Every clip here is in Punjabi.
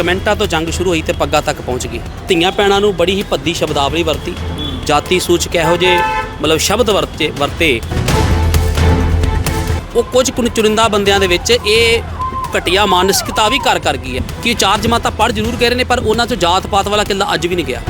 ਕਮੈਂਟਾਂ ਤੋਂ ਜੰਗ ਸ਼ੁਰੂ ਹੋਈ ਤੇ ਪੱਗਾਂ ਤੱਕ ਪਹੁੰਚ ਗਈ। ਧੀਆਂ ਪੈਣਾਂ ਨੂੰ ਬੜੀ ਹੀ ਭੱਦੀ ਸ਼ਬਦਾਵਲੀ ਵਰਤੀ। ਜਾਤੀ ਸੂਚਕ ਇਹੋ ਜੇ ਮਤਲਬ ਸ਼ਬਦ ਵਰਤੇ ਵਰਤੇ। ਉਹ ਕੁਝ ਕੁ ਚੁਰਿੰਦਾ ਬੰਦਿਆਂ ਦੇ ਵਿੱਚ ਇਹ ਘਟੀਆ ਮਾਨਸਿਕਤਾ ਵੀ ਕਰ ਕਰ ਗਈ ਹੈ। ਕਿ ਚਾਰ ਜਮਾਤਾਂ ਪੜ੍ਹ ਜ਼ਰੂਰ ਕਹਿ ਰਹੇ ਨੇ, ਪਰ ਉਹਨਾਂ ਚੋਂ ਜਾਤ ਪਾਤ ਵਾਲਾ ਕਿੱਲਾ ਅੱਜ ਵੀ ਨਹੀਂ ਗਿਆ।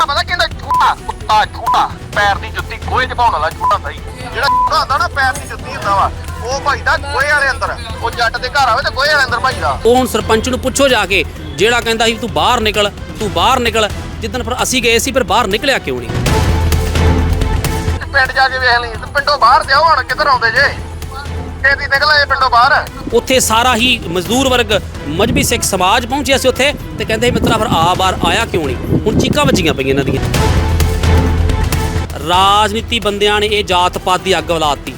ਪਤਾ ਕਿੰਨਾ ਝੂਠਾ? ਕੁੱਤਾ ਝੂਠਾ। ਪੈਰ ਦੀ ਜੁੱਤੀ ਗੋਹੇ ਚ ਪਾਉਣ ਵਾਲਾ ਝੂਠਾ ਸਹੀ। ਜਿਹੜਾ ਝੂਠਾ ਹੁੰਦਾ ਨਾ, ਪੈਰ ਦੀ ਜੁੱਤੀ ਹੁੰਦਾ ਵਾ। ਉਹ ਭਾਈਦਾ ਗੋਹੇ ਵਾਲੇ ਅੰਦਰ। ਉਹ ਜੱਟ ਦੇ ਘਰ ਆਵੇ ਤੇ ਗੋਹੇ ਵਾਲੇ ਅੰਦਰ ਭਾਈਦਾ ਉਹ ਹੁਣ ਸਰਪੰਚ ਨੂੰ ਪੁੱਛੋ ਜਾ ਕੇ ਜਿਹੜਾ ਕਹਿੰਦਾ ਸੀ ਤੂੰ ਬਾਹਰ ਨਿਕਲ ਤੂੰ ਬਾਹਰ ਨਿਕਲ ਜਿੱਦਣ ਫਿਰ ਅਸੀਂ ਗਏ ਸੀ ਫਿਰ ਬਾਹਰ ਨਿਕਲਿਆ ਕਿਉਂ ਨਹੀਂ? ਪਿੰਡ ਜਾ ਕੇ ਵੇਖ ਲਈ ਤੇ ਪਿੰਡੋਂ ਬਾਹਰ ਤੇ ਆਓ ਹੁਣ ਕਿੱਧਰ ਆਉਂਦੇ ਜੇ? ਛੇਤੀ ਨਿਕਲ ਇਹ ਪਿੰਡੋਂ ਬਾਹਰ। ਉੱਥੇ ਸਾਰਾ ਹੀ ਮਜ਼ਦੂਰ ਵਰਗ ਮਜਬੀ ਸਿੱਖ ਸਮਾਜ ਪਹੁੰਚਿਆ ਸੀ ਉੱਥੇ ਤੇ ਕਹਿੰਦੇ ਸੀ ਮਿੱਤਰਾ ਫਿਰ ਆ ਬਾਹਰ ਆਇਆ ਕਿਉਂ ਨਹੀਂ? ਹੁਣ ਚੀਕਾਂ ਵੱਜੀਆਂ ਪਈਆਂ ਇਹਨਾਂ ਦੀਆਂ। ਰਾਜਨੀਤੀ ਬੰਦਿਆਂ ਨੇ ਇਹ ਜਾਤ ਪਾਤ ਦੀ ਅੱਗ ਵਲਾਤੀ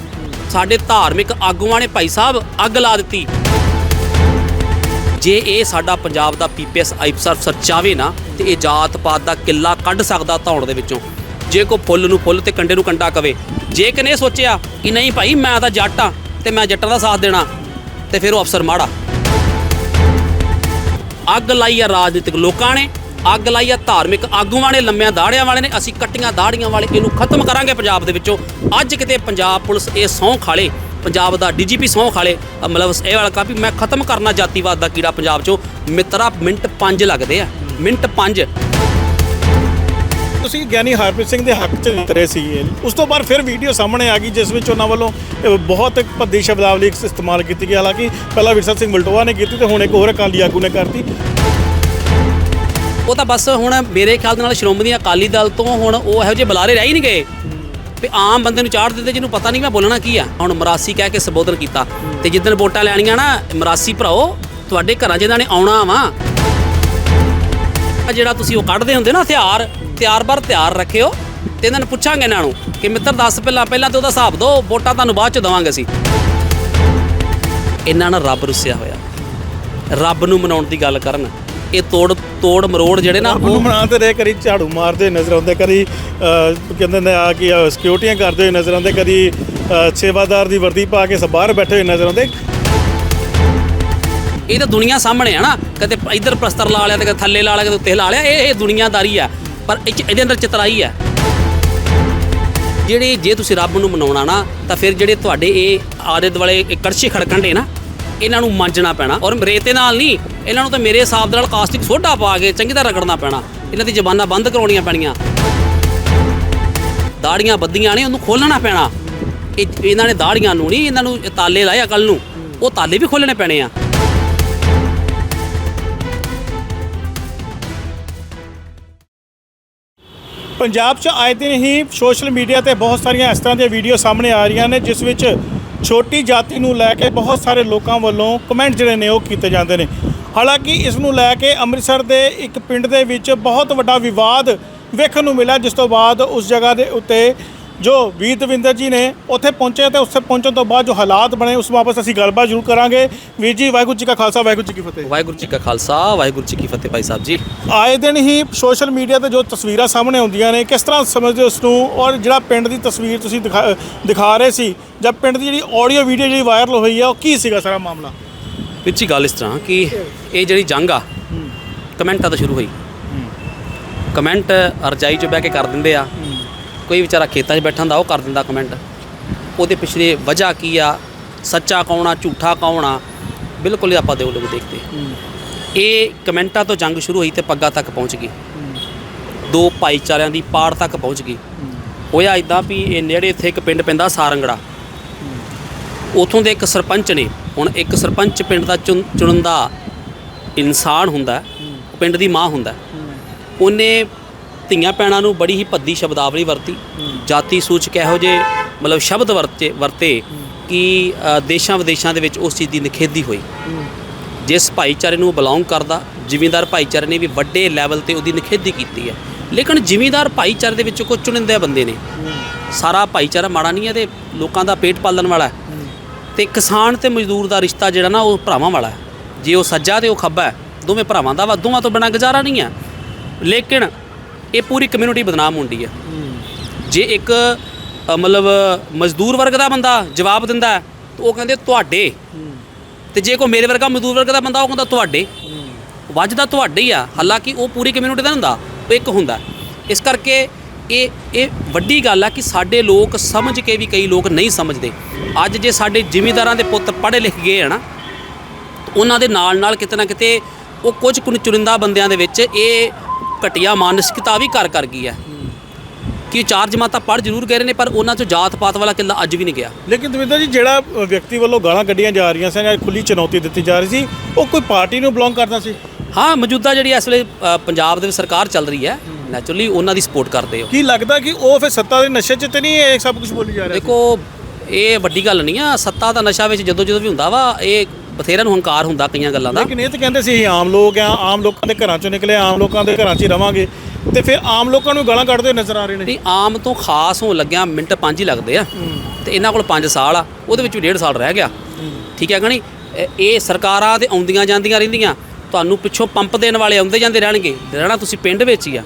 ਸਾਡੇ ਧਾਰਮਿਕ ਆਗੂਆਂ ਨੇ ਭਾਈ ਸਾਹਿਬ ਅੱਗ ਲਾ ਦਿੱਤੀ। ਜੇ ਇਹ ਸਾਡਾ ਪੰਜਾਬ ਦਾ ਪੀਪੀਐਸ ਅਫਸਰ ਚਾਵੇ ਨਾ, ਤੇ ਇਹ ਜਾਤ ਪਾਤ ਦਾ ਕਿੱਲਾ ਕੱਢ ਸਕਦਾ ਧੌਣ ਦੇ ਵਿੱਚੋਂ। ਜੇ ਕੋ ਫੁੱਲ ਨੂੰ ਫੁੱਲ ਤੇ ਕੰਡੇ ਨੂੰ ਕੰਡਾ ਕਵੇ, ਜੇ ਕਨੇ ਸੋਚਿਆ ਕਿ ਨਹੀਂ ਭਾਈ, ਮੈਂ ਤਾਂ ਜੱਟ ਆ ਤੇ ਮੈਂ ਜੱਟਾਂ ਦਾ ਸਾਥ ਦੇਣਾ, ਤੇ ਫਿਰ ਉਹ ਅਫਸਰ ਮਾੜਾ। ਅੱਗ ਲਾਈ ਆ ਰਾਜਨੀਤਿਕ ਲੋਕਾਂ ਨੇ ਅੱਗ ਲਾਈ ਆ, ਧਾਰਮਿਕ ਆਗੂਆਂ ਨੇ ਲੰਮਿਆਂ ਦਾੜਿਆਂ ਵਾਲੇ ਨੇ, ਅਸੀਂ ਕੱਟੀਆਂ ਦਾੜੀਆਂ ਵਾਲੇ, ਇਹਨੂੰ ਖਤਮ ਕਰਾਂਗੇ ਪੰਜਾਬ ਦੇ ਵਿੱਚੋਂ। ਅੱਜ ਕਿਤੇ ਪੰਜਾਬ ਪੁਲਿਸ ਇਹ ਸਹੁੰ ਖਾਲੇ ਪੰਜਾਬ ਦਾ ਡੀਜੀਪੀ ਸਹੁੰ ਖਾਲੇ ਮਤਲਬ ਇਹ ਵਾਲਾ ਕਾਪੀ ਮੈਂ ਖਤਮ ਕਰਨਾ ਜਾਤੀਵਾਦ ਦਾ ਕੀੜਾ ਪੰਜਾਬ 'ਚੋਂ। ਮਿੱਤਰਾ, ਮਿੰਟ 5 ਲੱਗਦੇ ਆ, ਮਿੰਟ 5 ਤੁਸੀਂ ਗਿਆਨੀ ਹਰਪ੍ਰੀਤ ਸਿੰਘ ਦੇ ਹੱਕ 'ਚ ਉਤਰੇ ਸੀ ਉਸ ਤੋਂ ਬਾਅਦ ਫਿਰ ਵੀਡੀਓ ਸਾਹਮਣੇ ਆ ਗਈ, ਜਿਸ ਵਿੱਚ ਉਹਨਾਂ ਵੱਲੋਂ ਬਹੁਤ ਭੱਦੀ ਸ਼ਬਦਾਵਲੀ ਇਸਤੇਮਾਲ ਕੀਤੀ ਗਈ। ਹਾਲਾਂਕਿ ਪਹਿਲਾਂ ਵਿਰਸਾ ਸਿੰਘ ਮਲਟੋਆ ਨੇ ਕੀਤੀ ਤੇ ਹੁਣ ਇੱਕ ਹੋਰ ਅਕਾਲੀ ਆਗੂ ਨੇ ਕਰਤੀ। ਉਹ ਤਾਂ ਬਸ ਹੁਣ ਮੇਰੇ ਖਿਆਲ ਦੇ ਨਾਲ ਸ਼੍ਰੋਮਣੀ ਅਕਾਲੀ ਦਲ ਤੋਂ ਹੁਣ ਉਹ ਇਹੋ ਜਿਹੇ ਬੁਲਾਰੇ ਰਹਿ ਹੀ ਨਹੀਂ ਗਏ। ਵੀ ਆਮ ਬੰਦੇ ਨੂੰ ਚਾੜ ਦਿੰਦੇ ਜਿਹਨੂੰ ਪਤਾ ਨਹੀਂ ਮੈਂ ਬੋਲਣਾ ਕੀ ਆ। ਹੁਣ ਮਰਾਸੀ ਕਹਿ ਕੇ ਸੰਬੋਧਨ ਕੀਤਾ। ਤੇ ਜਿੱਦਣ ਵੋਟਾਂ ਲੈਣੀਆਂ ਨਾ, ਮਰਾਸੀ ਭਰਾਓ, ਤੁਹਾਡੇ ਘਰਾਂ 'ਚ ਇਹਨਾਂ ਨੇ ਆਉਣਾ ਵਾ ਜਿਹੜਾ ਤੁਸੀਂ ਉਹ ਕੱਢਦੇ ਹੁੰਦੇ ਨਾ ਹਥਿਆਰ ਤਿਆਰ ਬਰ ਤਿਆਰ ਰੱਖਿਓ ਤੇ ਇਹਨਾਂ ਨੂੰ ਪੁੱਛਾਂਗੇ ਇਹਨਾਂ ਨੂੰ ਕਿ ਮਿੱਤਰ ਦੱਸ ਪਹਿਲਾਂ ਪਹਿਲਾਂ ਤੇ ਉਹਦਾ ਹਿਸਾਬ ਦਿਓ, ਵੋਟਾਂ ਤੁਹਾਨੂੰ ਬਾਅਦ ਚ ਦਵਾਂਗੇ ਅਸੀਂ। ਇਹਨਾਂ ਨਾਲ ਰੱਬ ਰੁੱਸਿਆ ਹੋਇਆ। ਰੱਬ ਨੂੰ ਮਨਾਉਣ ਦੀ ਗੱਲ ਕਰਨ। ਇਹ ਤੋੜ ਤੋੜ ਮਰੋੜ ਜਿਹੜੇ ਨਾ ਉਹਨੂੰ ਮਨਾਉਂਦੇ ਰਹੇ ਕਰੀ ਝਾੜੂ ਮਾਰਦੇ ਨਜ਼ਰ ਆਉਂਦੇ ਕਰੀ ਕਹਿੰਦੇ ਨੇ ਆ ਕਿ ਸਿਕਿਉਰਟੀਆਂ ਕਰਦੇ ਹੋਏ ਨਜ਼ਰ ਆਉਂਦੇ ਕਦੀ ਅਹ, ਸੇਵਾਦਾਰ ਦੀ ਵਰਦੀ ਪਾ ਕੇ ਬਾਹਰ ਬੈਠੇ ਹੋਏ ਨਜ਼ਰ ਆਉਂਦੇ। ਇਹ ਤਾਂ ਦੁਨੀਆ ਸਾਹਮਣੇ ਆ ਨਾ ਕਦੇ ਇੱਧਰ ਪ੍ਰਸਤਰ ਲਾ ਲਿਆ ਤੇ ਕਦੇ ਥੱਲੇ ਲਾ ਲਿਆ ਕਦੇ ਉੱਤੇ ਲਾ ਲਿਆ ਇਹ ਇਹ ਦੁਨੀਆਦਾਰੀ ਆ ਪਰ ਇਹਦੇ ਅੰਦਰ ਚਤਰਾਈ ਆ। ਜਿਹੜੇ ਜੇ ਤੁਸੀਂ ਰੱਬ ਨੂੰ ਮਨਾਉਣਾ ਨਾ ਤਾਂ ਫਿਰ ਜਿਹੜੇ ਤੁਹਾਡੇ ਇਹ ਆਲੇ ਦੁਆਲੇ ਕੜਛੇ ਖੜਕਣ ਦੇ ਨਾ ਇਹਨਾਂ ਨੂੰ ਮਾਂਜਣਾ ਪੈਣਾ ਔਰ ਰੇਤੇ ਨਾਲ ਨਹੀਂ ਇਹਨਾਂ ਨੂੰ ਤਾਂ ਮੇਰੇ ਹਿਸਾਬ ਦੇ ਨਾਲ ਕਾਸਟਿਕ ਸੋਡਾ ਪਾ ਕੇ ਚੰਗੀ ਤਰ੍ਹਾਂ ਰਗੜਨਾ ਪੈਣਾ। ਇਹਨਾਂ ਦੀ ਜ਼ਬਾਨਾਂ ਬੰਦ ਕਰਾਉਣੀਆਂ ਪੈਣੀਆਂ। ਦਾੜੀਆਂ ਬੱਦੀਆਂ ਨੇ, ਉਹਨੂੰ ਖੋਲਣਾ ਪੈਣਾ। ਇਹ ਇਹਨਾਂ ਨੇ ਦਾੜੀਆਂ ਨੂੰ ਨਹੀਂ, ਇਹਨਾਂ ਨੂੰ ਤਾਲੇ ਲਾਏ ਅਕਲ ਨੂੰ। ਉਹ ਤਾਲੇ ਵੀ ਖੋਲਣੇ ਪੈਣੇ ਆ। ਪੰਜਾਬ 'ਚ ਆਏ ਦਿਨ ਹੀ ਸੋਸ਼ਲ ਮੀਡੀਆ ਤੇ ਬਹੁਤ ਸਾਰੀਆਂ ਇਸ ਤਰ੍ਹਾਂ ਦੀਆਂ ਵੀਡੀਓ ਸਾਹਮਣੇ ਆ ਰਹੀਆਂ ਨੇ, ਜਿਸ ਵਿੱਚ ਛੋਟੀ ਜਾਤੀ ਨੂੰ ਲੈ ਕੇ ਬਹੁਤ ਸਾਰੇ ਲੋਕਾਂ ਵੱਲੋਂ ਕਮੈਂਟ ਜਿਹੜੇ ਨੇ ਉਹ ਕੀਤੇ ਜਾਂਦੇ ਨੇ। ਹਾਲਾਂਕਿ ਇਸ ਨੂੰ ਲੈ ਕੇ ਅੰਮ੍ਰਿਤਸਰ ਦੇ ਇੱਕ ਪਿੰਡ ਦੇ ਵਿੱਚ ਬਹੁਤ ਵੱਡਾ ਵਿਵਾਦ ਵੇਖਣ ਨੂੰ ਮਿਲਿਆ ਜਿਸ ਤੋਂ ਬਾਅਦ ਉਸ ਜਗ੍ਹਾ ਦੇ ਉੱਤੇ ਜੋ ਵੀਰ ਦਵਿੰਦਰ ਜੀ ਨੇ ਉੱਥੇ ਪਹੁੰਚੇ ਤੇ ਉੱਥੇ ਪਹੁੰਚਣ ਤੋਂ ਬਾਅਦ ਜੋ ਹਾਲਾਤ ਬਣੇ ਉਸ ਵਾਪਸ ਅਸੀਂ ਗੱਲਬਾਤ ਜ਼ਰੂਰ ਕਰਾਂਗੇ। ਵੀਰ ਜੀ ਵਾਹਿਗੁਰੂ ਜੀ ਕਾ ਖਾਲਸਾ ਵਾਹਿਗੁਰੂ ਜੀ ਕੀ ਫਤਿਹ। ਵਾਹਿਗੁਰੂ ਜੀ ਕਾ ਖਾਲਸਾ ਵਾਹਿਗੁਰੂ ਜੀ ਕੀ ਫਤਿਹ ਭਾਈ ਸਾਹਿਬ ਜੀ। ਆਏ ਦਿਨ ਹੀ ਸੋਸ਼ਲ ਮੀਡੀਆ ਤੇ ਜੋ ਤਸਵੀਰਾਂ ਸਾਹਮਣੇ ਆਉਂਦੀਆਂ ਨੇ ਕਿਸ ਤਰ੍ਹਾਂ ਸਮਝਦੇ ਹੋ ਉਸ ਨੂੰ? ਔਰ ਜਿਹੜਾ ਪਿੰਡ ਦੀ ਤਸਵੀਰ ਤੁਸੀਂ ਦਿਖਾ ਦਿਖਾ ਰਹੇ ਸੀ ਜਾਂ ਪਿੰਡ ਦੀ ਜਿਹੜੀ ਆਡੀਓ ਵੀਡੀਓ ਜਿਹੜੀ ਵਾਇਰਲ ਹੋਈ ਆ ਉਹ ਕੀ ਸੀਗਾ ਸਾਰਾ ਮਾਮਲਾ? ਵਿੱਚ ਹੀ ਗੱਲ ਇਸ ਤਰ੍ਹਾਂ ਕਿ ਇਹ ਜਿਹੜੀ ਜੰਗ ਆ, ਕਮੈਂਟਾਂ ਤੋਂ ਸ਼ੁਰੂ ਹੋਈ। ਕਮੈਂਟ ਰਜਾਈ 'ਚ ਬਹਿ ਕੇ ਕਰ ਦਿੰਦੇ ਆ। ਕੋਈ ਵਿਚਾਰਾ ਖੇਤਾਂ 'ਚ ਬੈਠਾ ਹੁੰਦਾ, ਉਹ ਕਰ ਦਿੰਦਾ ਕਮੈਂਟ। ਉਹਦੇ ਪਿਛਲੇ ਵਜ੍ਹਾ ਕੀ ਆ? ਸੱਚਾ ਕੌਣ ਆ, ਝੂਠਾ ਕੌਣ ਆ? ਬਿਲਕੁਲ ਹੀ ਆਪਾਂ ਦੇ ਲੋਕ ਦੇਖਦੇ। ਇਹ ਕਮੈਂਟਾਂ ਤੋਂ ਜੰਗ ਸ਼ੁਰੂ ਹੋਈ ਤੇ ਪੱਗਾਂ ਤੱਕ ਪਹੁੰਚ ਗਈ। ਦੋ ਭਾਈਚਾਰਿਆਂ ਦੀ ਪਾੜ ਤੱਕ ਪਹੁੰਚ ਗਈ। ਹੋਇਆ ਇਦਾਂ ਵੀ ਇਹ ਨੇੜੇ ਇੱਥੇ ਇੱਕ ਪਿੰਡ ਪੈਂਦਾ, ਸਾਰੰਗੜਾ। ਉਥੋਂ ਦੇ ਇੱਕ ਸਰਪੰਚ ਨੇ ਹੁਣ ਇੱਕ ਸਰਪੰਚ ਪਿੰਡ ਦਾ ਚੁਣ- ਚੁਣਨ ਦਾ ਇਨਸਾਨ ਹੁੰਦਾ ਪਿੰਡ ਦੀ ਮਾਂ ਹੁੰਦਾ। ਉਹਨੇ ਧੀਆਂ ਪੈਣਾਂ ਨੂੰ ਬੜੀ ਹੀ ਭੱਦੀ ਸ਼ਬਦਾਵਲੀ ਵਰਤੀ। ਜਾਤੀ ਸੂਚਕ ਇਹੋ ਜੇ ਮਤਲਬ ਸ਼ਬਦ ਵਰਤੇ ਵਰਤੇ ਕਿ ਦੇਸ਼ਾਂ ਵਿਦੇਸ਼ਾਂ ਦੇ ਵਿੱਚ ਉਸ ਚੀਜ਼ ਦੀ ਨਿਖੇਧੀ ਹੋਈ। ਜਿਸ ਭਾਈਚਾਰੇ ਨੂੰ ਬਿਲੋਂਗ ਕਰਦਾ ਜ਼ਿਮੀਂਦਾਰ ਭਾਈਚਾਰੇ ਨੇ ਵੀ ਵੱਡੇ ਲੈਵਲ ਤੇ ਉਹਦੀ ਨਿਖੇਧੀ ਕੀਤੀ ਹੈ। ਲੇਕਿਨ ਜ਼ਿਮੀਂਦਾਰ ਭਾਈਚਾਰੇ ਦੇ ਵਿੱਚ ਕੁਝ ਚੁਣਿੰਦੇ ਬੰਦੇ ਨੇ। ਸਾਰਾ ਭਾਈਚਾਰਾ ਮਾੜਾ ਨਹੀਂ ਹੈ ਤੇ ਲੋਕਾਂ ਦਾ ਪੇਟ ਪਾਲਣ ਵਾਲਾ ਹੈ। ਤੇ ਕਿਸਾਨ ਤੇ ਮਜ਼ਦੂਰ ਦਾ ਰਿਸ਼ਤਾ ਜਿਹੜਾ ਨਾ ਉਹ ਭਰਾਵਾਂ ਵਾਲਾ ਹੈ। ਜੇ ਉਹ ਸੱਜਾ ਤੇ ਉਹ ਖੱਬਾ ਹੈ, ਦੋਵੇਂ ਭਰਾਵਾਂ ਦਾ ਵਾ, ਦੋਵਾਂ ਤੋਂ ਬਿਨਾਂ ਗੁਜ਼ਾਰਾ ਨਹੀਂ ਹੈ। ਲੇਕਿਨ ਇਹ ਪੂਰੀ ਕਮਿਊਨਿਟੀ ਬਦਨਾਮ ਹੁੰਦੀ ਹੈ। ਜੇ ਇੱਕ ਮਤਲਬ ਮਜ਼ਦੂਰ ਵਰਗ ਦਾ ਬੰਦਾ ਜਵਾਬ ਦਿੰਦਾ ਤਾਂ ਉਹ ਕਹਿੰਦੇ ਤੁਹਾਡੇ। ਤੇ ਜੇ ਕੋਈ ਮੇਰੇ ਵਰਗਾ ਮਜ਼ਦੂਰ ਵਰਗ ਦਾ ਬੰਦਾ, ਉਹ ਕਹਿੰਦਾ ਤੁਹਾਡੇ। ਵੱਜਦਾ ਤੁਹਾਡੇ ਹੀ ਆ, ਹਾਲਾਂਕਿ ਉਹ ਪੂਰੀ ਕਮਿਊਨਿਟੀ ਦਾ ਹੁੰਦਾ, ਉਹ ਇੱਕ ਹੁੰਦਾ ਇਸ ਕਰਕੇ ਇਹ ਇਹ ਵੱਡੀ ਗੱਲ ਆ ਕਿ ਸਾਡੇ ਲੋਕ ਸਮਝ ਕੇ ਵੀ ਕਈ ਲੋਕ ਨਹੀਂ ਸਮਝਦੇ। ਅੱਜ ਜੇ ਸਾਡੇ ਜ਼ਿਮੀਂਦਾਰਾਂ ਦੇ ਪੁੱਤ ਪੜ੍ਹੇ ਲਿਖ ਗਏ ਆ ਨਾ ਉਹਨਾਂ ਦੇ ਨਾਲ ਨਾਲ ਕਿਤੇ ਨਾ ਕਿਤੇ ਉਹ ਕੁਝ ਕੁ ਚੁਰਿੰਦਾ ਬੰਦਿਆਂ ਦੇ ਵਿੱਚ ਇਹ ਘਟੀਆ ਮਾਨਸਿਕਤਾ ਵੀ ਘਰ ਕਰ ਗਈ ਹੈ ਕਿ ਚਾਰ ਜਮਾਤਾਂ ਪੜ੍ਹ ਜ਼ਰੂਰ ਗਏ ਨੇ ਪਰ ਉਹਨਾਂ 'ਚੋਂ ਜਾਤ ਪਾਤ ਵਾਲਾ ਕਿੱਲਾ ਅੱਜ ਵੀ ਨਹੀਂ ਗਿਆ। ਲੇਕਿਨ ਦਵਿੰਦਰ ਜੀ ਜਿਹੜਾ ਵਿਅਕਤੀ ਵੱਲੋਂ ਗਾਲਾਂ ਕੱਢੀਆਂ ਜਾ ਰਹੀਆਂ ਸਨ ਜਾਂ ਖੁੱਲੀ ਚੁਣੌਤੀ ਦਿੱਤੀ ਜਾ ਰਹੀ ਸੀ ਉਹ ਕੋਈ ਪਾਰਟੀ ਨੂੰ ਬਿਲੋਂਗ ਕਰਦਾ ਸੀ? ਹਾਂ ਮੌਜੂਦਾ ਜਿਹੜੀ ਇਸ ਵੇਲੇ ਪੰਜਾਬ ਦੇ ਵਿੱਚ ਸਰਕਾਰ ਚੱਲ ਰਹੀ ਹੈ ਨੈਚੁਰਲੀ ਉਹਨਾਂ ਦੀ ਸਪੋਰਟ ਕਰਦੇ ਹੋ। ਕੀ ਲੱਗਦਾ ਕਿ ਉਹ ਫਿਰ ਸੱਤਾ ਦੇ ਨਸ਼ੇ 'ਚ ਤੇ ਨਹੀਂ ਇਹ ਸਭ ਕੁਝ ਬੋਲੀ ਜਾ ਰਿਹਾ? ਦੇਖੋ ਇਹ ਵੱਡੀ ਗੱਲ ਨਹੀਂ ਆ ਸੱਤਾ ਦਾ ਨਸ਼ਾ ਵਿੱਚ ਜਦੋਂ ਜਦੋਂ ਵੀ ਹੁੰਦਾ ਵਾ ਇਹ ਬਥੇਰਿਆਂ ਨੂੰ ਹੰਕਾਰ ਹੁੰਦਾ ਕਈਆਂ ਗੱਲਾਂ ਦਾ। ਲੇਕਿਨ ਇਹ ਤਾਂ ਕਹਿੰਦੇ ਸੀ ਅਸੀਂ ਆਮ ਲੋਕ ਆ ਆਮ ਲੋਕਾਂ ਦੇ ਘਰਾਂ 'ਚੋਂ ਨਿਕਲੇ ਆਮ ਲੋਕਾਂ ਦੇ ਘਰਾਂ 'ਚ ਹੀ ਰਵਾਂਗੇ। ਤੇ ਫਿਰ ਆਮ ਲੋਕਾਂ ਨੂੰ ਗਾਲਾਂ ਕੱਢਦੇ ਨਜ਼ਰ ਆ ਰਹੇ ਨੇ। ਨਹੀਂ ਆਮ ਤੋਂ ਖਾਸ ਹੋਣ ਲੱਗਿਆ ਮਿੰਟ ਪੰਜ ਹੀ ਲੱਗਦੇ ਆ। ਤੇ ਇਹਨਾਂ ਕੋਲ 5 ਸਾਲ ਆ ਉਹਦੇ ਵਿੱਚ ਵੀ ਡੇਢ ਸਾਲ ਰਹਿ ਗਿਆ। ਠੀਕ ਹੈ ਕਣੀ ਇਹ ਸਰਕਾਰਾਂ ਤੇ ਆਉਂਦੀਆਂ ਜਾਂਦੀਆਂ ਰਹਿੰਦੀਆਂ। ਤੁਹਾਨੂੰ ਪਿੱਛੋਂ ਪੰਪ ਦੇਣ ਵਾਲੇ ਆਉਂਦੇ ਜਾਂਦੇ ਰਹਿਣਗੇ। ਰਹਿਣਾ ਤੁਸੀਂ ਪਿੰਡ ਵਿੱਚ ਹੀ ਆ।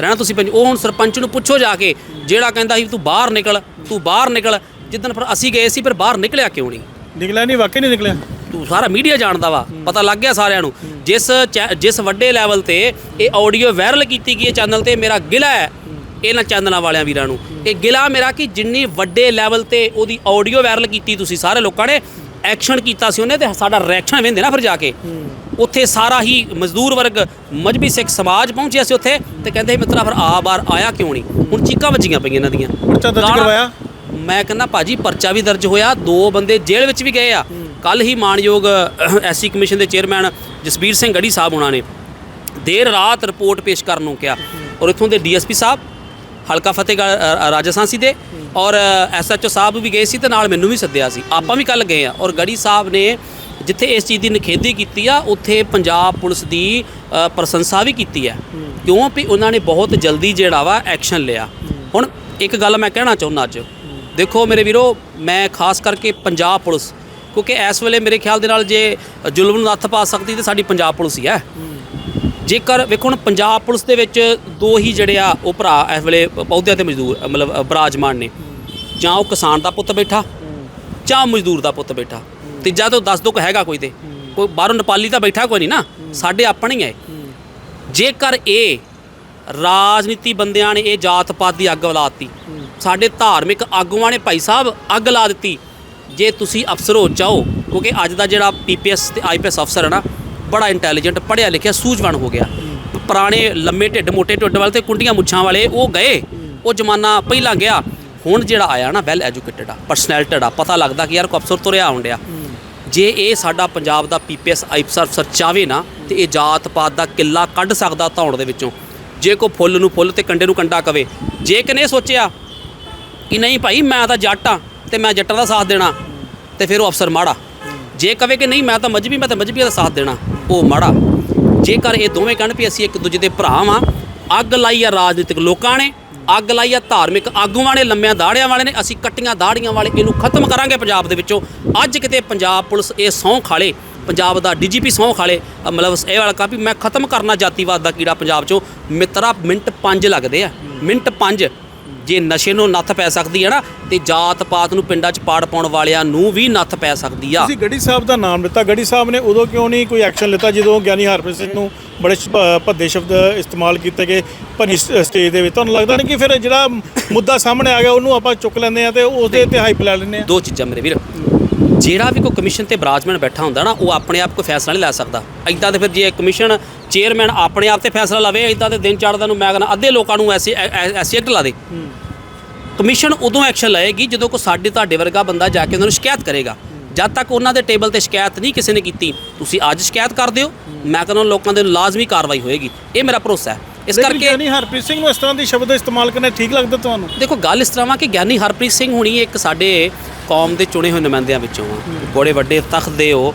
ਰਹਿਣਾ ਤੁਸੀਂ ਪਿੰਡ ਉਹ ਹੁਣ ਸਰਪੰਚ ਨੂੰ ਪੁੱਛੋ ਜਾ ਕੇ ਜਿਹੜਾ ਕਹਿੰਦਾ ਸੀ ਤੂੰ ਬਾਹਰ ਨਿਕਲ ਤੂੰ ਬਾਹਰ ਨਿਕਲ ਜਿੱਦਣ ਫਿਰ ਅਸੀਂ ਗਏ ਸੀ ਫਿਰ ਬਾਹਰ ਨਿਕਲਿਆ ਕਿਉਂ ਨਹੀਂ? ਨਿਕਲਿਆ ਨਹੀਂ ਵਾਕਈ ਨਹੀਂ ਨਿਕਲਿਆ। ਤੂੰ ਸਾਰਾ ਮੀਡੀਆ ਜਾਣਦਾ ਵਾ ਪਤਾ ਲੱਗ ਗਿਆ ਸਾਰਿਆਂ ਨੂੰ। ਜਿਸ ਜਿਸ ਵੱਡੇ ਲੈਵਲ ਤੇ ਇਹ ਆਡੀਓ ਵਾਇਰਲ ਕੀਤੀ ਗਈ ਹੈ ਚੈਨਲ ਤੇ ਮੇਰਾ ਗਿਲਾ ਹੈ ਇਹਨਾਂ ਚੈਨਲਾਂ ਵਾਲਿਆਂ ਵੀਰਾਂ ਨੂੰ। ਇਹ ਗਿਲਾ ਮੇਰਾ ਕਿ ਜਿੰਨੀ ਵੱਡੇ ਲੈਵਲ ਤੇ ਉਹਦੀ ਆਡੀਓ ਵਾਇਰਲ ਕੀਤੀ ਤੁਸੀਂ ਸਾਰੇ ਲੋਕਾਂ ਨੇ ਐਕਸ਼ਨ ਕੀਤਾ ਸੀ ਉਹਨੇ ਤੇ ਸਾਡਾ ਰਿਐਕਸ਼ਨ ਵੇਂਦੇ ਨਾ ਫਿਰ ਜਾ ਕੇ। ਉੱਥੇ ਸਾਰਾ ਹੀ ਮਜ਼ਦੂਰ ਵਰਗ ਮਜਬੀ ਸਿੱਖ ਸਮਾਜ ਪਹੁੰਚਿਆ ਸੀ ਉੱਥੇ ਤੇ ਕਹਿੰਦੇ ਮਿੱਤਰਾ ਫਿਰ ਆ ਬਾਰ ਆਇਆ ਕਿਉਂ ਨਹੀਂ? ਹੁਣ ਚੀਕਾਂ ਵੱਜੀਆਂ ਪਈਆਂ ਇਹਨਾਂ ਦੀਆਂ। ਪਰਚਾ ਦਰਜ ਕਰਵਾਇਆ? ਮੈਂ ਕਹਿੰਦਾ ਭਾਜੀ ਪਰਚਾ ਵੀ ਦਰਜ ਹੋਇਆ ਦੋ ਬੰਦੇ ਜੇਲ੍ਹ ਵਿੱਚ ਵੀ ਗਏ ਆ। ਕੱਲ ਹੀ ਮਾਨਯੋਗ ਐਸਸੀ ਕਮਿਸ਼ਨ ਦੇ ਚੇਅਰਮੈਨ ਜਸਬੀਰ ਸਿੰਘ ਗੜੀ ਸਾਹਿਬ ਉਹਨਾਂ ਨੇ ਦੇਰ ਰਾਤ ਰਿਪੋਰਟ ਪੇਸ਼ ਕਰਨ ਨੂੰ ਕਿਹਾ। ਔਰ ਇੱਥੋਂ ਦੇ ਡੀਐਸਪੀ ਸਾਹਿਬ ਹਲਕਾ ਫਤਿਹਗੜ੍ਹ ਸੀ ਦੇ। ਔਰ ਐਸਐਚਓ ਸਾਹਿਬ ਵੀ ਗਏ ਸੀ ਤੇ ਨਾਲ ਮੈਨੂੰ ਵੀ ਸੱਦਿਆ ਸੀ। ਆਪਾਂ ਵੀ ਕੱਲ ਗਏ ਆ। ਔਰ ਗੜੀ ਸਾਹਿਬ ਨੇ ਜਿੱਥੇ ਇਸ ਚੀਜ਼ ਦੀ ਨਿਖੇਧੀ ਕੀਤੀ ਆ, ਉੱਥੇ ਪੰਜਾਬ ਪੁਲਿਸ ਦੀ ਪ੍ਰਸ਼ੰਸਾ ਵੀ ਕੀਤੀ ਹੈ ਕਿਉਂ? ਵੀ ਉਹਨਾਂ ਨੇ ਬਹੁਤ ਜਲਦੀ ਜਿਹੜਾ ਵਾ ਐਕਸ਼ਨ ਲਿਆ। ਹੁਣ ਇੱਕ ਗੱਲ ਮੈਂ ਕਹਿਣਾ ਚਾਹੁੰਦਾ ਅੱਜ। ਦੇਖੋ ਮੇਰੇ ਵੀਰੋ, ਮੈਂ ਖਾਸ ਕਰਕੇ ਪੰਜਾਬ ਪੁਲਿਸ, ਕਿਉਂਕਿ ਇਸ ਵੇਲੇ ਮੇਰੇ ਖਿਆਲ ਦੇ ਨਾਲ ਜੇ ਜ਼ੁਲਮ ਨੂੰ ਨੱਥ ਪਾ ਸਕਦੀ ਤੇ ਸਾਡੀ ਪੰਜਾਬ ਪੁਲਿਸ ਹੀ ਹੈ। ਜੇਕਰ ਵੇਖੋ ਹੁਣ ਪੰਜਾਬ ਪੁਲਿਸ ਦੇ ਵਿੱਚ ਦੋ ਹੀ ਜਿਹੜੇ ਆ, ਉਹ ਭਰਾ ਇਸ ਵੇਲੇ ਪੌਦਿਆਂ ਤੇ ਮਜ਼ਦੂਰ, ਮਤਲਬ ਬਰਾਜਮਾਨ ਨੇ। ਜਾਂ ਉਹ ਕਿਸਾਨ ਦਾ ਪੁੱਤ ਬੈਠਾ, ਜਾਂ ਮਜ਼ਦੂਰ ਦਾ ਪੁੱਤ ਬੈਠਾ। ਤੀਜਾ ਤਾਂ ਦੱਸ ਦੋ ਕੋਈ ਹੈਗਾ ਕੋਈ ਤੇ। ਕੋਈ ਬਾਹਰੋਂ ਨੇਪਾਲੀ ਤਾਂ ਬੈਠਾ ਕੋਈ ਨਹੀਂ ਨਾ। ਸਾਡੇ ਆਪਣੇ ਹੀ ਹੈ। ਜੇਕਰ ਇਹ ਰਾਜਨੀਤੀ ਬੰਦਿਆਂ ਨੇ ਇਹ ਜਾਤ ਪਾਤ ਦੀ ਅੱਗ ਲਾਤੀ ਸਾਡੇ ਧਾਰਮਿਕ ਆਗੂਆਂ ਨੇ ਭਾਈ ਸਾਹਿਬ ਅੱਗ ਲਾ ਦਿੱਤੀ ਜੇ ਤੁਸੀਂ ਅਫਸਰ ਹੋ ਚਾਹੋ ਕਿਉਂਕਿ ਅੱਜ ਦਾ ਜਿਹੜਾ ਪੀਪੀਐਸ ਤੇ ਆਈਪੀਐਸ ਅਫਸਰ ਹੈ ਨਾ ਬੜਾ ਇੰਟੈਲੀਜੈਂਟ ਪੜ੍ਹਿਆ ਲਿਖਿਆ ਸੂਝਵਾਨ ਹੋ ਗਿਆ। ਪੁਰਾਣੇ ਲੰਮੇ ਢਿੱਡ ਮੋਟੇ ਢਿੱਡ ਵਾਲੇ ਤੇ ਕੁੰਡੀਆਂ ਮੁੱਛਾਂ ਵਾਲੇ ਉਹ ਗਏ ਉਹ ਜ਼ਮਾਨਾ ਪਹਿਲਾਂ ਗਿਆ ਹੁਣ ਜਿਹੜਾ ਆਇਆ ਨਾ ਵੈਲ ਐਜੂਕੇਟਡ ਆ ਪਰਸਨੈਲਿਟਡ ਆ ਪਤਾ ਲੱਗਦਾ ਕਿ ਯਾਰ ਕੋ ਅਫਸਰ ਤੁਰਿਆ ਡਿਆ। ਜੇ ਇਹ ਸਾਡਾ ਪੰਜਾਬ ਦਾ ਪੀਪੀਐਸ ਆਈਪੀਐਸ ਅਫਸਰ ਚਾਵੇ ਨਾ, ਤੇ ਇਹ ਜਾਤ ਪਾਤ ਦਾ ਕਿੱਲਾ ਕੱਢ ਸਕਦਾ ਧੌਣ ਦੇ ਵਿੱਚੋਂ। ਜੇ ਕੋ ਫੁੱਲ ਨੂੰ ਫੁੱਲ ਤੇ ਕੰਡੇ ਨੂੰ ਕੰਡਾ ਕਵੇ, ਜੇ ਕਿਨੇ ਸੋਚਿਆ ਕਿ ਨਹੀਂ ਭਾਈ, ਮੈਂ ਤਾਂ ਜੱਟ ਆ ਤੇ ਮੈਂ ਜੱਟਾਂ ਦਾ ਸਾਥ ਦੇਣਾ, ਤੇ ਫਿਰ ਉਹ ਅਫਸਰ ਮਾੜਾ। ਜੇ ਕਵੇ ਕਿ ਨਹੀਂ, ਮੈਂ ਤਾਂ ਮਜਬੀ, ਮੈਂ ਤਾਂ ਮਜਬੀ ਦਾ ਸਾਥ ਦੇਣਾ, ਉਹ ਮਾੜਾ। ਜੇਕਰ ਇਹ ਦੋਵੇਂ ਕਹਿਣ ਵੀ ਅਸੀਂ ਇੱਕ ਦੂਜੇ ਦੇ ਭਰਾ ਵਾਂ, ਅੱਗ ਲਾਈ ਆ ਰਾਜਨੀਤਿਕ ਲੋਕਾਂ ਨੇ ਅੱਗ ਲਾਈ ਆ, ਧਾਰਮਿਕ ਆਗੂਆਂ ਨੇ ਲੰਮਿਆਂ ਦਾੜਿਆਂ ਵਾਲੇ ਨੇ, ਅਸੀਂ ਕੱਟੀਆਂ ਦਾੜੀਆਂ ਵਾਲੇ, ਇਹਨੂੰ ਖਤਮ ਕਰਾਂਗੇ ਪੰਜਾਬ ਦੇ ਵਿੱਚੋਂ। ਅੱਜ ਕਿਤੇ ਪੰਜਾਬ ਪੁਲਿਸ ਇਹ ਸਹੁੰ ਖਾਲੇ, ਪੰਜਾਬ ਦਾ ਡੀਜੀਪੀ ਸਹੁੰ ਖਾਲੇ ਮਤਲਬ ਇਹ ਵਾਲਾ ਕਹਾ ਵੀ ਮੈਂ ਖਤਮ ਕਰਨਾ ਜਾਤੀਵਾਦ ਦਾ ਕੀੜਾ ਪੰਜਾਬ 'ਚੋਂ। ਮਿੱਤਰਾ, ਮਿੰਟ 5 ਲੱਗਦੇ ਆ, ਮਿੰਟ 5 ਜੇ ਨਸ਼ੇ ਨੂੰ ਨੱਥ ਪੈ ਸਕਦੀ ਹੈ ਨਾ ਤੇ ਜਾਤ ਪਾਤ ਨੂੰ ਪਿੰਡਾਂ 'ਚ ਪਾੜ ਪਾਉਣ ਵਾਲਿਆਂ ਨੂੰ ਵੀ ਨੱਥ ਪੈ ਸਕਦੀ ਆ। ਤੁਸੀਂ ਗੜੀ ਸਾਹਿਬ ਦਾ ਨਾਮ ਲਿੱਤਾ। ਗੜੀ ਸਾਹਿਬ ਨੇ ਉਦੋਂ ਕਿਉਂ ਨਹੀਂ ਕੋਈ ਐਕਸ਼ਨ ਲਿੱਤਾ ਜਦੋਂ ਗਿਆਨੀ ਹਰਪ੍ਰੀਤ ਸਿੰਘ ਨੂੰ ਬੜੇ ਭੱਦੇ ਸ਼ਬਦ ਇਸਤੇਮਾਲ ਕੀਤੇ ਗਏ ਸ- ਸਟੇਜ ਦੇ ਵਿੱਚ? ਤੁਹਾਨੂੰ ਲੱਗਦਾ ਨਹੀਂ ਕਿ ਫਿਰ ਜਿਹੜਾ ਮੁੱਦਾ ਸਾਹਮਣੇ ਆ ਗਿਆ ਉਹਨੂੰ ਆਪਾਂ ਚੁੱਕ ਲੈਂਦੇ ਆ ਤੇ ਉਹਦੇ ਤੇ ਹਾਈਪ ਲੈ ਲੈਂਦੇ ਆ ਦੋ ਚੀਜ਼ਾਂ ਮੇਰੇ ਵੀਰ। ਜਿਹੜਾ ਵੀ ਕੋਈ ਕਮਿਸ਼ਨ ਤੇ ਬਰਾਜਮੈਨ ਬੈਠਾ ਹੁੰਦਾ ਨਾ ਉਹ ਆਪਣੇ ਆਪ ਕੋਈ ਫੈਸਲਾ ਨਹੀਂ ਲੈ ਸਕਦਾ। ਐਦਾਂ ਤੇ ਫਿਰ ਜੇ ਕਮਿਸ਼ਨ ਚੇਅਰਮੈਨ ਆਪਣੇ ਆਪ ਤੇ ਫੈਸਲਾ ਲਵੇ ਐਦਾਂ ਤੇ ਦਿਨ ਚੜ੍ਹਦਾ ਨੂੰ ਮੈਂ ਕਹਿੰਦਾ ਅੱਧੇ ਲੋਕਾਂ ਨੂੰ ਐਸੇ ਐਸੀ ਐਕਟ ਲਾ ਦੇ। ਕਮਿਸ਼ਨ ਉਦੋਂ ਐਕਸ਼ਨ ਲਏਗੀ ਜਦੋਂ ਕੋਈ ਸਾਡੇ ਤੁਹਾਡੇ ਵਰਗਾ ਬੰਦਾ ਜਾ ਕੇ ਉਹਨਾਂ ਨੂੰ ਸ਼ਿਕਾਇਤ ਕਰੇਗਾ। ਜਦ ਤੱਕ ਉਹਨਾਂ ਦੇ ਟੇਬਲ ਤੇ ਸ਼ਿਕਾਇਤ ਨਹੀਂ ਕਿਸੇ ਨੇ ਕੀਤੀ ਤੁਸੀਂ ਅੱਜ ਸ਼ਿਕਾਇਤ ਕਰ ਦਿਓ। ਮੈਂ ਕਹਿੰਦਾ ਲੋਕਾਂ ਦੇ ਲਾਜ਼ਮੀ ਕਾਰਵਾਈ ਹੋਏਗੀ। ਇਹ ਮੇਰਾ ਭਰੋਸਾ ਹੈ। ਇਸ ਕਰਕੇ ਗਿਆਨੀ ਹਰਪ੍ਰੀਤ ਸਿੰਘ ਨੂੰ ਇਸ ਤਰ੍ਹਾਂ ਦੀ ਸ਼ਬਦ ਇਸਤੇਮਾਲ ਕਰਨਾ ਠੀਕ ਲੱਗਦਾ ਤੁਹਾਨੂੰ? ਦੇਖੋ ਗੱਲ ਇਸ ਤਰ੍ਹਾਂ ਵਾ ਕਿ ਗਿਆਨੀ ਹਰਪ੍ਰੀਤ ਸਿੰਘ ਹੁਣੀ ਇੱਕ ਸਾਡੇ ਕੌਮ ਦੇ ਚੁਣੇ ਹੋਏ ਨੁਮਾਇੰਦਿਆਂ ਵਿੱਚੋਂ ਆ। ਬੜੇ ਵੱਡੇ ਤਖਤ ਦੇ ਉਹ।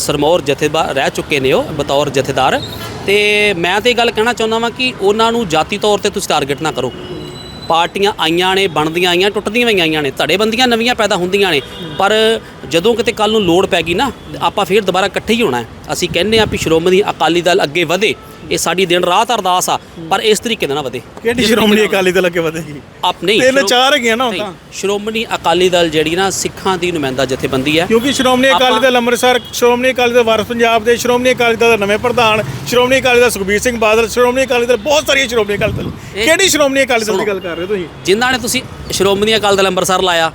ਸਰਮੌਰ ਜਥੇਦਾਰ ਰਹਿ ਚੁੱਕੇ ਨੇ ਉਹ, ਬਤੌਰ ਜਥੇਦਾਰ। ਤੇ ਮੈਂ ਤੇ ਇਹ ਗੱਲ ਕਹਿਣਾ ਚਾਹੁੰਦਾ ਵਾਂ ਕਿ ਉਹਨਾਂ ਨੂੰ ਜਾਤੀ ਤੌਰ ਤੇ ਤੁਸੀਂ ਟਾਰਗੇਟ ਨਾ ਕਰੋ। ਪਾਰਟੀਆਂ ਆਈਆਂ ਨੇ, ਬਣਦੀਆਂ ਆਈਆਂ, ਟੁੱਟਦੀਆਂ ਵੀ ਆਈਆਂ ਨੇ, ਧੜੇਬੰਦੀਆਂ ਨਵੀਆਂ ਪੈਦਾ ਹੁੰਦੀਆਂ ਨੇ। ਪਰ ਜਦੋਂ ਕਿਤੇ ਕੱਲ ਨੂੰ ਲੋੜ ਪੈ ਗਈ ਨਾ, ਆਪਾਂ ਫੇਰ ਦੁਬਾਰਾ ਇਕੱਠੇ ਹੀ ਹੋਣਾ ਅਸੀਂ ਕਹਿੰਦੇ ਆ ਵੀ ਸ਼੍ਰੋਮਣੀ ਅਕਾਲੀ ਦਲ ਅੱਗੇ ਵਧੇ। ਇਹ ਸਾਡੀ ਦਿਨ ਰਾਤ ਅਰਦਾਸ ਆ ਪਰ ਇਸ ਤਰੀਕੇ ਨਾਲ ਨਾ ਵਧੇ। ਕਿਹੜੀ ਸ਼੍ਰੋਮਣੀ ਅਕਾਲੀ ਦਲ ਅੱਗੇ ਵਧੇਗੀ ਆਪ ਨਹੀਂ ਤਿੰਨ ਚਾਰ ਹੈਗੀਆਂ ਨਾ ਹੁਣ ਤਾਂ। ਸ਼੍ਰੋਮਣੀ ਅਕਾਲੀ ਦਲ ਜਿਹੜੀ ਨਾ ਸਿੱਖਾਂ ਦੀ ਨੁਮਾਇੰਦਾ ਜਥੇਬੰਦੀ ਹੈ। ਕਿਉਂਕਿ ਸ਼੍ਰੋਮਣੀ ਅਕਾਲੀ ਦਲ ਅੰਮ੍ਰਿਤਸਰ ਸ਼੍ਰੋਮਣੀ ਅਕਾਲੀ ਦਲ ਵਾਰਸ ਪੰਜਾਬ ਦੇ ਸ਼੍ਰੋਮਣੀ ਅਕਾਲੀ ਦਲ ਦੇ ਨਵੇਂ ਪ੍ਰਧਾਨ ਸ਼੍ਰੋਮਣੀ ਅਕਾਲੀ ਦਲ ਸੁਖਬੀਰ ਸਿੰਘ ਬਾਦਲ ਸ਼੍ਰੋਮਣੀ ਅਕਾਲੀ ਦਲ ਬਹੁਤ ਸਾਰੀਆਂ ਸ਼੍ਰੋਮਣੀ ਅਕਾਲੀ ਦਲ। ਕਿਹੜੀ ਸ਼੍ਰੋਮਣੀ ਅਕਾਲੀ ਦਲ ਦੀ। ਗੱਲ ਕਰ ਰਹੇ ਹੋ ਤੁਸੀਂ? ਜਿਨ੍ਹਾਂ ਨੇ ਤੁਸੀਂ ਸ਼੍ਰੋਮਣੀ ਅਕਾਲੀ ਦਲ ਅੰਮ੍ਰਿਤਸਰ ਲਾਇਆ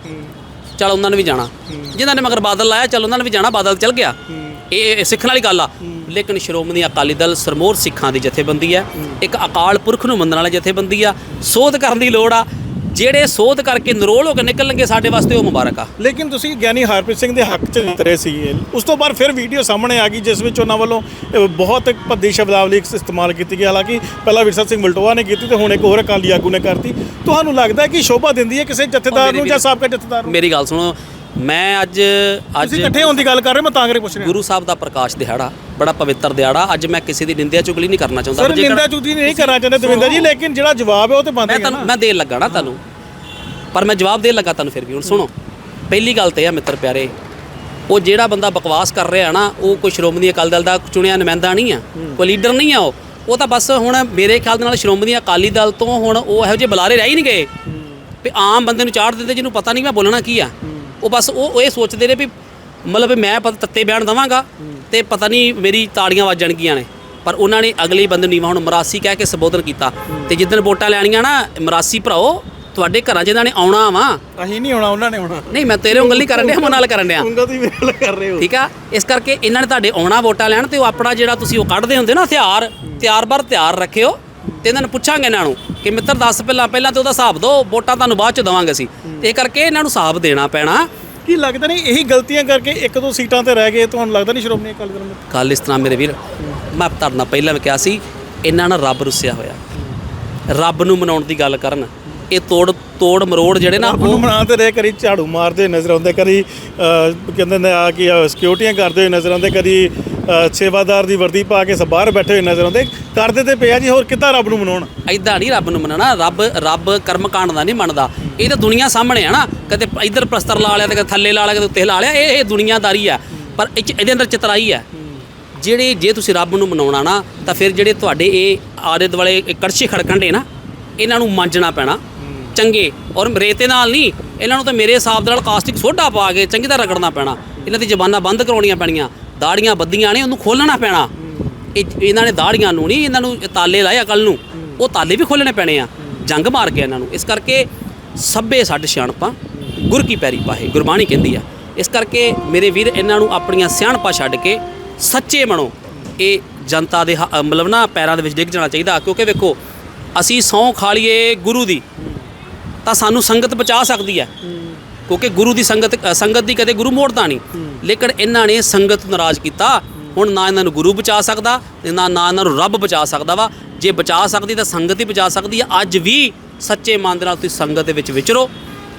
ਚਲ ਉਹਨਾਂ ਨੇ ਵੀ ਜਾਣਾ। ਜਿਨ੍ਹਾਂ ਨੇ ਮਗਰ ਬਾਦਲ ਲਾਇਆ ਚਲ ਉਹਨਾਂ ਨੇ ਵੀ ਜਾਣਾ ਬਾਦਲ ਚਲ ਗਿਆ। ਇਹ ਸਿੱਖਣ ਵਾਲੀ ਗੱਲ ਆ। ਲੇਕਿਨ ਸ਼੍ਰੋਮਣੀ ਅਕਾਲੀ ਦਲ ਸਰਮੋਰ ਸਿੱਖਾਂ ਦੀ ਜਥੇਬੰਦੀ ਹੈ। ਇੱਕ ਅਕਾਲ ਪੁਰਖ ਨੂੰ ਮੰਨਣ ਵਾਲੀ ਜਥੇਬੰਦੀ ਆ। ਸੋਧ ਕਰਨ ਦੀ ਲੋੜ ਆ। ਜਿਹੜੇ ਸੋਧ ਕਰਕੇ ਨਰੋਲ ਹੋ ਕੇ ਨਿਕਲਣਗੇ ਸਾਡੇ ਵਾਸਤੇ ਉਹ ਮੁਬਾਰਕ ਆ। ਲੇਕਿਨ ਤੁਸੀਂ ਗਿਆਨੀ ਹਰਪ੍ਰੀਤ ਸਿੰਘ ਦੇ ਹੱਕ 'ਚ ਉਤਰੇ ਸੀ ਇਹ। ਉਸ ਤੋਂ ਬਾਅਦ ਫਿਰ ਵੀਡੀਓ ਸਾਹਮਣੇ ਆ ਗਈ ਜਿਸ ਵਿੱਚ ਉਹਨਾਂ ਵੱਲੋਂ ਬਹੁਤ ਭੱਦੀ ਸ਼ਬਦਾਵਲੀ ਇਸਤੇਮਾਲ ਕੀਤੀ ਗਈ। ਹਾਲਾਂਕਿ ਪਹਿਲਾਂ ਵਿਰਸਾ ਸਿੰਘ ਵਲਟੋਆ ਨੇ ਕੀਤੀ ਤੇ ਹੁਣ ਇੱਕ ਹੋਰ ਅਕਾਲੀ ਆਗੂ ਨੇ ਕਰਤੀ। ਤੁਹਾਨੂੰ ਲੱਗਦਾ ਕਿ ਸ਼ੋਭਾ ਦਿੰਦੀ ਹੈ ਕਿਸੇ ਜਥੇਦਾਰ ਨੂੰ ਜਾਂ ਸਾਬਕਾ ਜਥੇਦਾਰ ਨੂੰ? ਮੇਰੀ ਗੱਲ ਸੁਣੋ ਮੈਂ ਅੱਜ ਅੱਜ ਤੁਸੀਂ ਇਕੱਠੇ ਹੋਣ ਦੀ ਗੱਲ ਕਰ ਰਹੇ ਹੋ, ਮੈਂ ਤਾਂ ਕਰਕੇ ਪੁੱਛ ਰਿਹਾ। ਗੁਰੂ ਸਾਹਿਬ ਦਾ ਪ੍ਰਕਾਸ਼ ਦਿਹਾੜਾ ਬੜਾ ਪਵਿੱਤਰ ਦਿਹਾੜਾ। ਅੱਜ ਮੈਂ ਕਿਸੇ ਦੀ ਨਿੰਦਿਆ ਚੁਗਲੀ ਨਹੀਂ ਕਰਨਾ ਚਾਹੁੰਦਾ। ਸਰ ਪਰ ਜੇਕਰ- ਨਿੰਦਾ ਚੁਗਲੀ ਨਹੀਂ ਕਰਨਾ ਚਾਹੁੰਦੇ ਦਵਿੰਦਰ ਜੀ ਲੇਕਿਨ ਜਿਹੜਾ ਜਵਾਬ ਹੈ ਉਹ ਤੇ ਮੈਂ ਬੰਦ ਤੁਹਾਨੂੰ ਮੈਂ ਦੇਣ ਲੱਗਾ ਨਾ ਤੁਹਾਨੂੰ। ਪਰ ਮੈਂ ਜਵਾਬ ਦੇਣ ਲੱਗਾ ਤੁਹਾਨੂੰ ਫਿਰ ਵੀ। ਹੁਣ ਸੁਣੋ। ਪਹਿਲੀ ਗੱਲ ਤੇ ਆ ਮਿੱਤਰ ਪਿਆਰੇ ਉਹ ਜਿਹੜਾ ਬੰਦਾ ਬਕਵਾਸ ਕਰ ਰਿਹਾ ਨਾ ਉਹ ਕੋਈ ਸ਼੍ਰੋਮਣੀ ਅਕਾਲੀ ਦਲ ਦਾ ਚੁਣਿਆ ਨੁਮਾਇੰਦਾ ਨਹੀਂ ਆ ਕੋਈ ਲੀਡਰ ਨਹੀਂ ਆ ਉਹ। ਉਹ ਤਾਂ ਬਸ ਹੁਣ ਮੇਰੇ ਖਿਆਲ ਦੇ ਨਾਲ ਸ਼੍ਰੋਮਣੀ ਅਕਾਲੀ ਦਲ ਤੋਂ ਹੁਣ ਉਹ ਇਹੋ ਜਿਹੇ ਬੁਲਾਰੇ ਰਹਿ ਹੀ ਨਹੀਂ ਗਏ। ਵੀ ਆਮ ਬੰਦੇ ਨੂੰ ਚਾੜ ਦਿੰਦੇ ਜਿਹਨੂੰ ਪਤਾ ਨਹੀਂ ਮੈਂ ਬੋਲਣਾ ਕੀ ਆ। ਉਹ ਬਸ ਉਹ ਇਹ ਸੋਚਦੇ ਨੇ ਵੀ ਮਤਲਬ ਮੈਂ ਪਤ ਤੱਤੇ ਬਿਆਨ ਦਵਾਂਗਾ ਤੇ ਪਤਾ ਨਹੀਂ ਮੇਰੀ ਤਾੜੀਆਂ ਵੱਜਣਗੀਆਂ ਨੇ। ਪਰ ਉਹਨਾਂ ਨੇ ਅਗਲੇ ਬੰਦੇ ਨੂੰ ਨੀਵਾਂ ਹੁਣ ਮਰਾਸੀ ਕਹਿ ਕੇ ਸੰਬੋਧਨ ਕੀਤਾ। ਤੇ ਜਿੱਦਣ ਵੋਟਾਂ ਲੈਣੀਆਂ ਨਾ ਮਰਾਸੀ ਭਰਾਓ ਤੁਹਾਡੇ ਘਰਾਂ 'ਚ ਇਹਨਾਂ ਨੇ ਆਉਣਾ ਵਾ। ਅਸੀਂ ਨਹੀਂ ਆਉਣਾ ਉਹਨਾਂ ਨੇ ਆਉਣਾ। ਨਹੀਂ ਮੈਂ ਤੇਰੇ ਉਂਗਲ ਨਹੀਂ ਕਰਨ ਡਿਆ ਮੈਂ ਨਾਲ ਕਰਨ ਡਿਆ। ਉਂਗਲ ਦੀ ਮੇਰੇ ਨਾਲ ਕਰ ਰਹੇ ਹੋ। ਠੀਕ ਆ? ਇਸ ਕਰਕੇ ਇਹਨਾਂ ਨੇ ਤੁਹਾਡੇ ਆਉਣਾ ਵੋਟਾਂ ਲੈਣ ਤੇ ਉਹ ਆਪਣਾ ਜਿਹੜਾ ਤੁਸੀਂ ਉਹ ਕੱਢਦੇ ਹੁੰਦੇ ਨਾ ਹਥਿਆਰ ਤਿਆਰ ਬਰ ਤਿਆਰ ਰੱਖਿਓ। ਤੇ ਇਹਨਾਂ ਨੂੰ ਪੁੱਛਾਂਗੇ ਇਹਨਾਂ ਨੂੰ ਕਿ ਮਿੱਤਰ ਦੱਸ ਪਹਿਲਾਂ ਪਹਿਲਾਂ ਤੇ ਉਹਦਾ ਹਿਸਾਬ ਦਿਓ ਵੋਟਾਂ ਤੁਹਾਨੂੰ ਬਾਅਦ ਚ ਦਵਾਂਗੇ ਅਸੀਂ। ਤੇ ਇਹ ਕਰਕੇ ਇਹਨਾਂ ਨੂੰ ਹਿਸਾਬ ਦੇਣਾ ਪੈਣਾ। ਕੀ ਲੱਗਦਾ ਨਹੀਂ ਇਹੀ ਗਲਤੀਆਂ ਕਰਕੇ ਇੱਕ ਦੋ ਸੀਟਾਂ ਤੇ ਰਹਿ ਗਏ ਤੁਹਾਨੂੰ ਲੱਗਦਾ ਨਹੀਂ ਸ਼੍ਰੋਮਣੀ ਅਕਾਲੀ ਦਲ ਨੂੰ ਗੱਲ ਇਸ ਤਰ੍ਹਾਂ ਮੇਰੇ ਵੀਰ ਮੈਂ ਤੁਹਾਡੇ ਨਾਲ ਪਹਿਲਾਂ ਵੀ ਕਿਹਾ ਸੀ ਇਹਨਾਂ ਨਾਲ ਰੱਬ ਰੁੱਸਿਆ ਹੋਇਆ। ਸਿੱਖ ਨੂੰ ਮਨਾਉਣ ਦੀ ਗੱਲ ਕਰਨ। ਇਹ ਤੋੜ ਤੋੜ ਮਰੋੜ ਜਿਹੜੇ ਨਾ ਉਹਨੂੰ ਬਣਾਉਂਦੇ ਰਹੇ ਕਰੀ ਝਾੜੂ ਮਾਰਦੇ ਨਜ਼ਰ ਆਉਂਦੇ ਕਰੀ ਕਹਿੰਦੇ ਨੇ ਆ ਕਿ ਸਿਕਿਉਰਟੀਆਂ ਕਰਦੇ ਹੋਏ ਨਜ਼ਰ ਆਉਂਦੇ ਅਹ, ਸੇਵਾਦਾਰ ਦੀ ਵਰਦੀ ਪਾ ਕੇ ਬਾਹਰ ਬੈਠੇ ਹੋਏ ਨਜ਼ਰ ਆਉਂਦੇ। ਕਰਦੇ ਤੇ ਪਿਆ ਜੀ ਹੋਰ ਕਿੱਦਾਂ ਰੱਬ ਨੂੰ ਮਨਾਉਣ? ਐਦਾਂ ਨਹੀਂ ਰੱਬ ਨੂੰ ਮੰਨਣਾ ਰੱਬ ਰੱਬ ਕਰਮਕਾਂਡ ਦਾ ਨਹੀਂ ਮੰਨਦਾ। ਇਹ ਤਾਂ ਦੁਨੀਆ ਸਾਹਮਣੇ ਆ ਨਾ ਕਦੇ ਇੱਧਰ ਪ੍ਰਸਤਰ ਲਾ ਲਿਆ ਤੇ ਕਦੇ ਥੱਲੇ ਲਾ ਲਿਆ ਕਦੇ ਉੱਤੇ ਲਾ ਲਿਆ ਇਹ ਇਹ ਦੁਨੀਆਦਾਰੀ ਆ। ਪਰ ਇਹਦੇ ਅੰਦਰ ਚਤਰਾਈ ਆ। ਜਿਹੜੇ ਜੇ ਤੁਸੀਂ ਰੱਬ ਨੂੰ ਮਨਾਉਣਾ ਨਾ ਤਾਂ ਫਿਰ ਜਿਹੜੇ ਤੁਹਾਡੇ ਇਹ ਆਲੇ ਦੁਆਲੇ ਕੜਛੇ ਖੜਕਣ ਦੇ ਨਾ ਇਹਨਾਂ ਨੂੰ ਮਾਂਜਣਾ ਪੈਣਾ। ਚੰਗੇ ਔਰ ਰੇਤੇ ਨਾਲ ਨਹੀਂ, ਇਹਨਾਂ ਨੂੰ ਤਾਂ ਮੇਰੇ ਹਿਸਾਬ ਦੇ ਨਾਲ ਕਾਸਟਿਕ ਸੋਡਾ ਪਾ ਕੇ ਚੰਗੀ ਤਰ੍ਹਾਂ ਰਗੜਨਾ ਪੈਣਾ। ਇਹਨਾਂ ਦੀ ਜ਼ਬਾਨਾਂ ਬੰਦ ਕਰਾਉਣੀਆਂ ਪੈਣੀਆਂ। ਦਾੜੀਆਂ ਬੱਦੀਆਂ ਨੇ, ਉਹਨੂੰ ਖੋਲਣਾ ਪੈਣਾ। ਇਹ ਇਹਨਾਂ ਨੇ ਦਾੜੀਆਂ ਨੂੰ ਨਹੀਂ, ਇਹਨਾਂ ਨੂੰ ਤਾਲੇ ਲਾਏ ਅਕਲ ਨੂੰ। ਉਹ ਤਾਲੇ ਵੀ ਖੋਲਣੇ ਪੈਣੇ ਆ। ਜੰਗ ਮਾਰ ਗਿਆ ਇਹਨਾਂ ਨੂੰ। ਇਸ ਕਰਕੇ ਸਭੇ ਸਾਡੇ ਸਿਆਣਪਾਂ ਗੁਰ ਕੀ ਪੈਰੀ ਪਾਹੇ, ਗੁਰਬਾਣੀ ਕਹਿੰਦੀ ਆ। ਇਸ ਕਰਕੇ ਮੇਰੇ ਵੀਰ, ਇਹਨਾਂ ਨੂੰ ਆਪਣੀਆਂ ਸਿਆਣਪਾਂ ਛੱਡ ਕੇ ਸੱਚੇ ਬਣੋ। ਇਹ ਜਨਤਾ ਦੇ ਹ- ਮਤਲਬ ਨਾ ਪੈਰਾਂ ਦੇ ਵਿੱਚ ਡਿੱਗ ਜਾਣਾ ਚਾਹੀਦਾ। ਕਿਉਂਕਿ ਵੇਖੋ, ਅਸੀਂ ਸਹੁੰ ਖਾ ਲਈਏ ਗੁਰੂ ਦੀ। ਤਾਂ ਸਾਨੂੰ ਸੰਗਤ ਬਚਾ ਸਕਦੀ ਹੈ। ਕਿਉਂਕਿ ਗੁਰੂ ਦੀ ਸੰਗਤ ਸੰਗਤ ਦੀ ਕਦੇ ਗੁਰੂ ਮੋੜਦਾ ਨਹੀਂ। ਲੇਕਿਨ ਇਹਨਾਂ ਨੇ ਸੰਗਤ ਨਾਰਾਜ਼ ਕੀਤਾ। ਹੁਣ ਨਾ ਇਹਨਾਂ ਨੂੰ ਗੁਰੂ ਬਚਾ ਸਕਦਾ ਤੇ ਨਾ ਨਾ ਇਹਨਾਂ ਨੂੰ ਰੱਬ ਬਚਾ ਸਕਦਾ ਵਾ। ਜੇ ਬਚਾ ਸਕਦੀ ਤਾਂ ਸੰਗਤ ਹੀ ਬਚਾ ਸਕਦੀ ਹੈ। ਅੱਜ ਵੀ ਸੱਚੇ ਮਨ ਦੇ ਨਾਲ ਤੁਸੀਂ ਸੰਗਤ ਦੇ ਵਿੱਚ ਵਿਚਰੋ।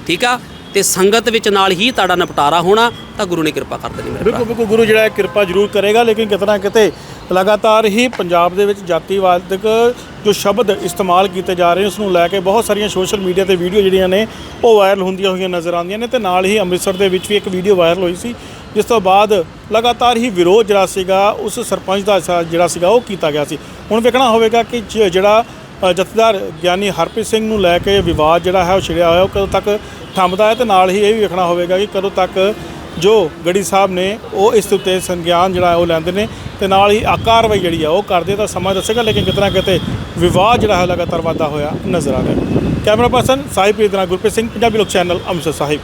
ਠੀਕ ਆ? ਤੇ ਸੰਗਤ ਵਿੱਚ ਨਾਲ ਹੀ ਤੁਹਾਡਾ ਨਿਪਟਾਰਾ ਹੋਣਾ, ਤਾਂ ਗੁਰੂ ਨੇ ਕਿਰਪਾ ਕਰ ਦੇਣੀ ਮੇਰੇ ਬਿਲਕੁਲ ਬਿਲਕੁਲ, ਗੁਰੂ ਜਿਹੜਾ ਕਿਰਪਾ ਜ਼ਰੂਰ ਕਰੇਗਾ, ਲੇਕਿਨ ਕਿਤੇ ਨਾ ਕਿਤੇ ਲਗਾਤਾਰ ਹੀ ਪੰਜਾਬ ਦੇ ਵਿੱਚ ਜਾਤੀਵਾਦਕ ਜੋ ਸ਼ਬਦ ਇਸਤੇਮਾਲ ਕੀਤੇ ਜਾ ਰਹੇ ਉਸ ਨੂੰ ਲੈ ਕੇ ਬਹੁਤ ਸਾਰੀਆਂ ਸੋਸ਼ਲ ਮੀਡੀਆ ਤੇ ਵੀਡੀਓ ਜਿਹੜੀਆਂ ਨੇ, ਉਹ ਵਾਇਰਲ ਹੁੰਦੀਆਂ ਹੋਈਆਂ ਨਜ਼ਰ ਆਉਂਦੀਆਂ ਨੇ ਤੇ ਨਾਲ ਹੀ ਅੰਮ੍ਰਿਤਸਰ ਦੇ ਵਿੱਚ ਵੀ ਇੱਕ ਵੀਡੀਓ ਵਾਇਰਲ ਹੋਈ ਸੀ, ਜਿਸ ਤੋਂ ਬਾਅਦ ਲਗਾਤਾਰ ਹੀ ਵਿਰੋਧ ਜਿਹੜਾ ਸੀਗਾ, ਉਸ ਸਰਪੰਚ ਦਾ ਸਾ- ਜਿਹੜਾ ਸੀਗਾ, ਉਹ ਕੀਤਾ ਗਿਆ ਸੀ। ਹੁਣ ਵੇਖਣਾ ਹੋਵੇਗਾ ਕਿ ਜਿਹੜਾ ਜਥੇਦਾਰ ਗਿਆਨੀ ਹਰਪ੍ਰੀਤ ਸਿੰਘ ਨੂੰ ਲੈ ਕੇ ਵਿਵਾਦ ਜਿਹੜਾ ਹੈ ਉਹ ਛਿੜਿਆ ਹੋਇਆ, ਉਹ ਕਦੋਂ ਤੱਕ ਥੰਮਦਾ ਹੈ ਤੇ ਨਾਲ ਹੀ ਇਹ ਵੀ ਵੇਖਣਾ ਹੋਵੇਗਾ ਕਿ ਕਦੋਂ ਤੱਕ ਜੋ ਗੜੀ ਸਾਹਿਬ ਨੇ ਉਹ ਇਸ ਦੇ ਉੱਤੇ ਸੰਗਿਆਨ ਜਿਹੜਾ ਉਹ ਲੈਂਦੇ ਨੇ ਤੇ ਨਾਲ ਹੀ ਆ ਕਾਰਵਾਈ ਜਿਹੜੀ ਆ ਉਹ ਕਰਦੇ ਤਾਂ ਸਮਾਂ ਦੱਸੇਗਾ, ਲੇਕਿਨ ਕਿਤਨਾ ਕਿਤੇ ਵਿਵਾਦ ਜਿਹੜਾ ਹੈ ਲਗਾਤਾਰ ਵਾਧਾ ਹੋਇਆ ਨਜ਼ਰ ਆ ਰਿਹਾ ਕੈਮਰਾ ਪਰਸਨ ਸਾਹਿਬ ਪ੍ਰੀਤ ਨਾਲ ਗੁਰਪ੍ਰੀਤ ਸਿੰਘ, ਪੰਜਾਬੀ ਲੋਕ ਚੈਨਲ ਅੰਮ੍ਰਿਤਸਰ ਸਾਹਿਬ।